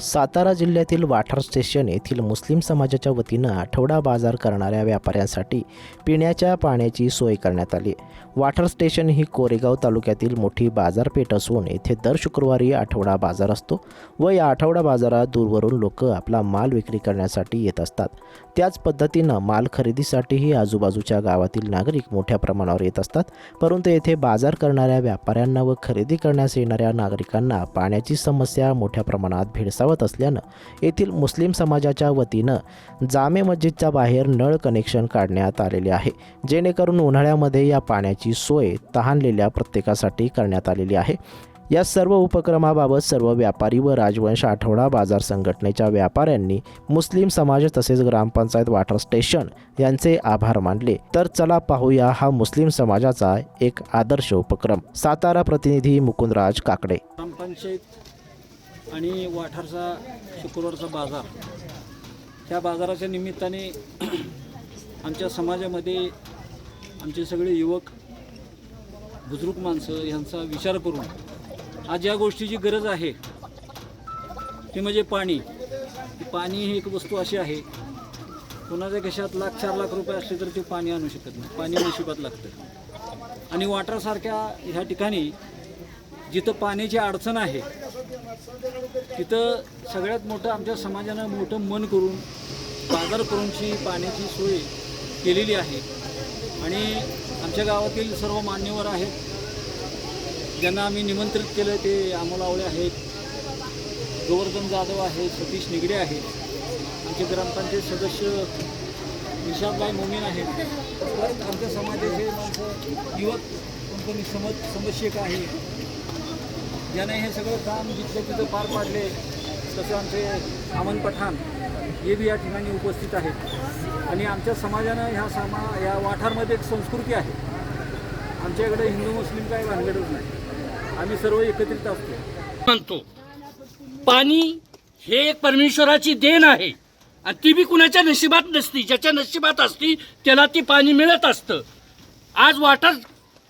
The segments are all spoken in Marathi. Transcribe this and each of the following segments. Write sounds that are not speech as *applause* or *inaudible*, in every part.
सातारा जिल्ह्यातील वाठार स्टेशन येथील मुस्लिम समाजाच्या वतीनं आठवडा बाजार करणाऱ्या व्यापाऱ्यांसाठी पिण्याच्या पाण्याची सोय करण्यात आली. वाठार स्टेशन ही कोरेगाव तालुक्यातील मोठी बाजारपेठ असून येथे दर शुक्रवारी आठवडा बाजार असतो व या आठवडा बाजारात दूरवरून लोक आपला माल विक्री करण्यासाठी येत असतात. त्याच पद्धतीनं माल खरेदीसाठीही आजूबाजूच्या गावातील नागरिक मोठ्या प्रमाणावर येत असतात परंतु येथे बाजार करणाऱ्या व्यापाऱ्यांना व खरेदी करण्यास येणाऱ्या नागरिकांना पाण्याची समस्या मोठ्या प्रमाणात भेडसावत असल्यानं येथील मुस्लिम समाजाच्या वतीनं जामे मस्जिदच्या बाहेर नळ कनेक्शन काढण्यात आलेले आहे. जेणेकरून उन्हाळ्यामध्ये या पाण्याची सोय तहानलेल्या प्रत्येकासाठी करण्यात आलेली आहे. या सर्व उपक्रमाबाबत सर्व व्यापारी व राजवंश आठवडा बाजार संघटनेच्या व्यापाऱ्यांनी मुस्लिम समाज तसेच ग्रामपंचायत वॉटर स्टेशन यांचे आभार मानले. तर चला पाहूया हा मुस्लिम समाजाचा एक आदर्श उपक्रम. सातारा प्रतिनिधी मुकुंदराज काकडे. ग्रामपंचायत आणि वाठारचा शुक्रवारचा बाजार. त्या बाजाराच्या निमित्ताने *clears throat* आमच्या समाजामध्ये आमचे सगळे युवक बुजुर्ग माणसं यांचा विचार करून आज या गोष्टीची गरज आहे ती म्हणजे पाणी. पाणी ही एक वस्तू अशी आहे कोणाच्या घशात लाख चार लाख रुपये असले तर ते पाणी आणू शकत नाही. पाणी नशिबात लागतं. आणि वाटरसारख्या ह्या ठिकाणी जिथं पाण्याची अडचण आहे तिथं सगळ्यात मोठं आमच्या समाजानं मोठं मन करून बाजार करूनची पाण्याची सोय केलेली आहे. आणि आमच्या गावातील सर्व मान्यवर आहेत. ज्यांना आम्ही निमंत्रित केलं ते अमोल आवळे आहेत गोवर्धन जाधव आहेत सतीश निगडे आहेत. आमचे ग्रामपंचायत सदस्य निशादबाई मोमीन आहेत. परत आमच्या समाजाचे माणसं युवक कंपनी समज समस्यक आहे याने हे सगळं काम जिथलं तिथं पार पाडले तसे आमचे अमन पठाण हे बी या ठिकाणी उपस्थित आहेत. आणि आमच्या समाजानं ह्या समा या वाठारमध्ये एक संस्कृती आहे. आमच्याकडे हिंदू मुस्लिम काही भानगडच नाही. आम्ही सर्व एकत्रित असतो. म्हणतो पाणी हे एक परमेश्वराची देण आहे. आणि ती बी कुणाच्या नशिबात नसती ज्याच्या नशिबात असती त्याला ती पाणी मिळत असतं. आज वाटार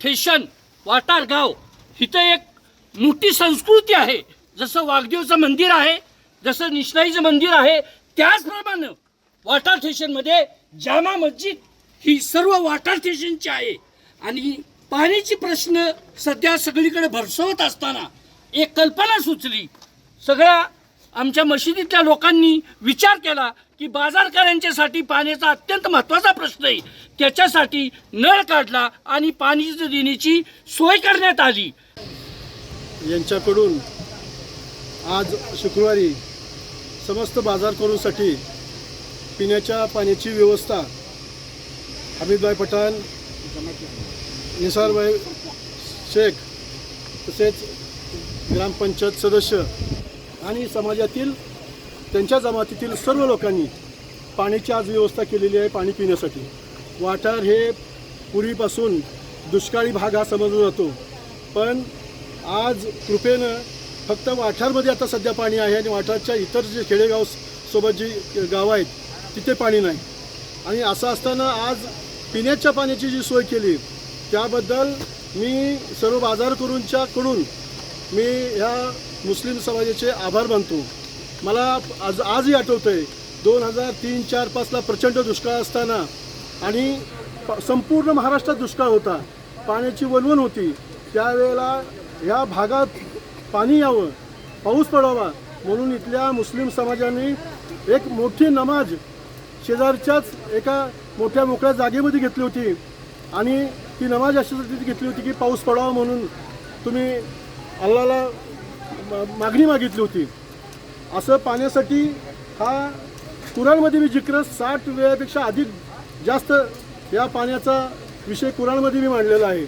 ठेशन वाटार गाव इथं एक मोठी संस्कृती आहे. जसं वाघदेवचं मंदिर आहे जसं निष्णाईचं मंदिर आहे त्याचप्रमाणे वाटार स्टेशनमध्ये जामा मस्जिद ही सर्व वाटार स्टेशनची आहे. आणि पाण्याची प्रश्न सध्या सगळीकडे भरसवत असताना एक कल्पना सुचली. सगळ्या आमच्या मशिदीतल्या लोकांनी विचार केला की बाजारकऱ्यांच्यासाठी पाण्याचा अत्यंत महत्त्वाचा प्रश्न आहे. त्याच्यासाठी नळ काढला आणि पाणी देण्याची सोय करण्यात आली. यांच्याकडून आज शुक्रवारी समस्त बाजार करूसाठी पिण्याच्या पाण्याची व्यवस्था हमीदभाई पठाण निसारभाई शेख तसेच ग्रामपंचायत सदस्य आणि समाजातील त्यांच्या जमातीतील सर्व लोकांनी पाण्याची आज व्यवस्था केलेली आहे पाणी पिण्यासाठी. वाठार हे पूर्वीपासून दुष्काळी भाग हा समजला जातो. पण आज कृपेनं फक्त वाठारमध्ये आता सध्या पाणी आहे आणि वाठारच्या इतर जे खेडेगाव सोबत जी गावं आहेत तिथे पाणी नाही. आणि असं असताना आज पिण्याच्या पाण्याची जी सोय केली त्याबद्दल मी सर्व बाजार करूनच्याकडून मी ह्या मुस्लिम समाजाचे आभार मानतो. मला आज आजही आठवतं आहे दोन हजार तीन चार पाचला प्रचंड दुष्काळ असताना आणि प- संपूर्ण महाराष्ट्रात दुष्काळ होता. पाण्याची वणवण होती. त्यावेळेला या भागात पाणी यावं पाऊस पडावा म्हणून इथल्या मुस्लिम समाजाने एक मोठी नमाज शेजारच्याच एका मोठ्या मोकळ्या जागेमध्ये घेतली होती. आणि ती नमाज अशासाठी घेतली होती की पाऊस पडावा म्हणून तुम्ही अल्लाला मागणी मागितली होती. असं पाण्यासाठी हा कुराणमध्ये मी जिक्र साठ वेळापेक्षा अधिक जास्त या पाण्याचा विषय कुराणमध्ये मी मांडलेला आहे.